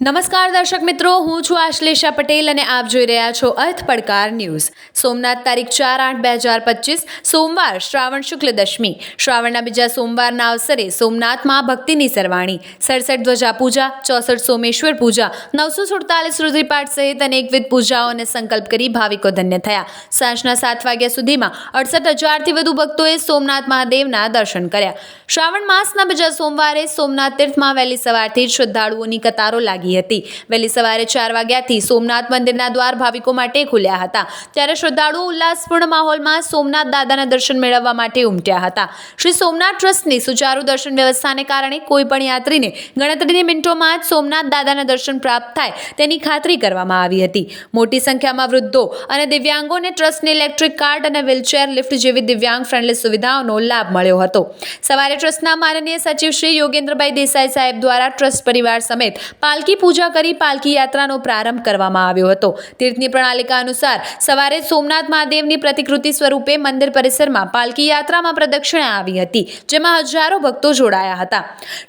નમસ્કાર દર્શક મિત્રો, હું છું આશ્લેષા પટેલ અને આપ જોઈ રહ્યા છો અર્થ પડકાર ન્યૂઝ. સોમનાથ તારીખ ચાર આઠ બે હજાર પચીસ, સોમવાર શ્રાવણ શુક્લ દશમી. શ્રાવણના બીજા સોમવારના અવસરે સોમનાથમાં ભક્તિની સરવાણી. સડસઠ ધ્વજા પૂજા, ચોસઠ સોમેશ્વર પૂજા, નવસો સુડતાલીસ રુદ્રીપાઠ સહિત અનેકવિધ પૂજાઓ અને સંકલ્પ કરી ભાવિકો ધન્ય થયા. સાંજના સાત વાગ્યા સુધીમાં અડસઠ હજારથી વધુ ભક્તોએ સોમનાથ મહાદેવના દર્શન કર્યા. શ્રાવણ માસના બીજા સોમવારે સોમનાથ તીર્થમાં વહેલી સવારથી જ શ્રદ્ધાળુઓની કતારો લાગી હતી. વહેલી સવારે ચાર વાગ્યાથી સોમનાથ મંદિરના દ્વાર ભાવિકો માટે ખુલ્યા હતા. ત્યારે શ્રદ્ધાળુઓ ઉલ્લાસપૂર્ણ માહોલમાં સોમનાથ દાદાના દર્શન મેળવવા માટે ઉમટ્યા હતા. શ્રી સોમનાથ ટ્રસ્ટની સુચારુ દર્શન વ્યવસ્થાને કારણે કોઈપણ યાત્રીને ગણતરીની મિનિટોમાં જ સોમનાથ દાદાના દર્શન પ્રાપ્ત થાય તેની ખાતરી કરવામાં આવી હતી. મોટી સંખ્યામાં વૃદ્ધો અને દિવ્યાંગોને ટ્રસ્ટની ઇલેક્ટ્રિક કાર્ડ અને વ્હીલચેર લિફ્ટ જેવી દિવ્યાંગ ફ્રેન્ડલી સુવિધાઓનો લાભ મળ્યો હતો. સવારે ટ્રસ્ટના માનનીય સચિવ શ્રી યોગેન્દ્રભાઈ દેસાઈ સાહેબ દ્વારા ટ્રસ્ટ પરિવાર સમેત પાલકી પૂજા કરી પાલખી યાત્રાનો પ્રારંભ કરવામાં આવ્યો હતો. તીર્થની પ્રણાલિકા અનુસાર સવારે સોમનાથ મહાદેવની પ્રતિકૃતિ સ્વરૂપે મંદિર પરિસરમાં પાલખી યાત્રામાં પ્રદક્ષિણા આવી હતી, જેમાં હજારો ભક્તો જોડાયા હતા.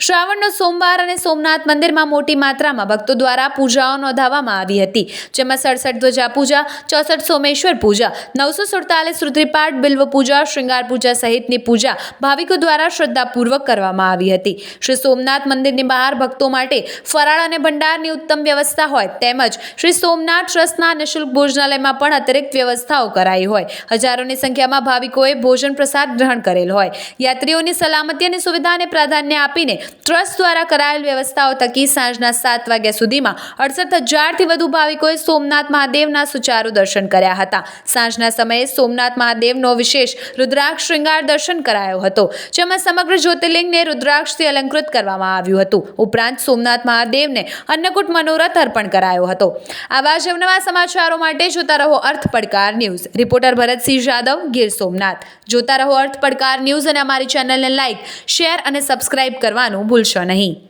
શ્રાવણનો સોમવાર અને સોમનાથ મંદિરમાં મોટી માત્રામાં ભક્તો દ્વારા પૂજાઓ નોંધાવવામાં આવી હતી, જેમાં સડસઠ ધ્વજા પૂજા, ચોસઠ સોમેશ્વર પૂજા, નવસો સુડતાલીસ રુદ્રીપાઠ બિલ્વ પૂજા, શૃંગાર પૂજા સહિતની પૂજા ભાવિકો દ્વારા શ્રદ્ધાપૂર્વક કરવામાં આવી હતી. શ્રી સોમનાથ મંદિરની બહાર ભક્તો માટે ફરાળ અને ભંડારની ઉત્તમ વ્યવસ્થા હોય તેમજ શ્રી સોમનાથ ટ્રસ્ટના નિઃશુલ્ક ભોજનાલયમાં પણ અતિરિક્ત વ્યવસ્થાઓ કરાઈ હોય. હજારોની સંખ્યામાં ભાવિકોએ ભોજન પ્રસાદ ગ્રહણ કરેલ હોય. યાત્રીઓની સલામતી અને સુવિધાને પ્રાધાન્ય આપીને ટ્રસ્ટ દ્વારા કરાયેલ વ્યવસ્થાઓ થકી સાંજના સાત વાગ્યા સુધીમાં અડસઠ હજારથી વધુ ભાવિકોએ સોમનાથ મહાદેવના સુચારુ દર્શન કર્યા હતા. સાંજના સમયે સોમનાથ મહાદેવનો વિશેષ રુદ્રાક્ષ શ્રૃંગાર દર્શન કરાયો હતો, જેમાં સમગ્ર જ્યોતિર્લિંગને રુદ્રાક્ષથી અલંકૃત કરવામાં આવ્યું હતું. ઉપરાંત સોમનાથ મહાદેવને અન્નકૂટ મનોરથ અર્પણ કરાયો હતો. આવા જ નવા સમાચારો માટે જોતા રહો અર્થ પડકાર ન્યૂઝ. રિપોર્ટર ભરતસિંહ જાદવ, ગીર સોમનાથ. જોતા રહો અર્થ પડકાર ન્યૂઝ અને અમારી ચેનલને લાઇક શેર અને સબસ્ક્રાઇબ કરવાનું ભૂલશો નહીં.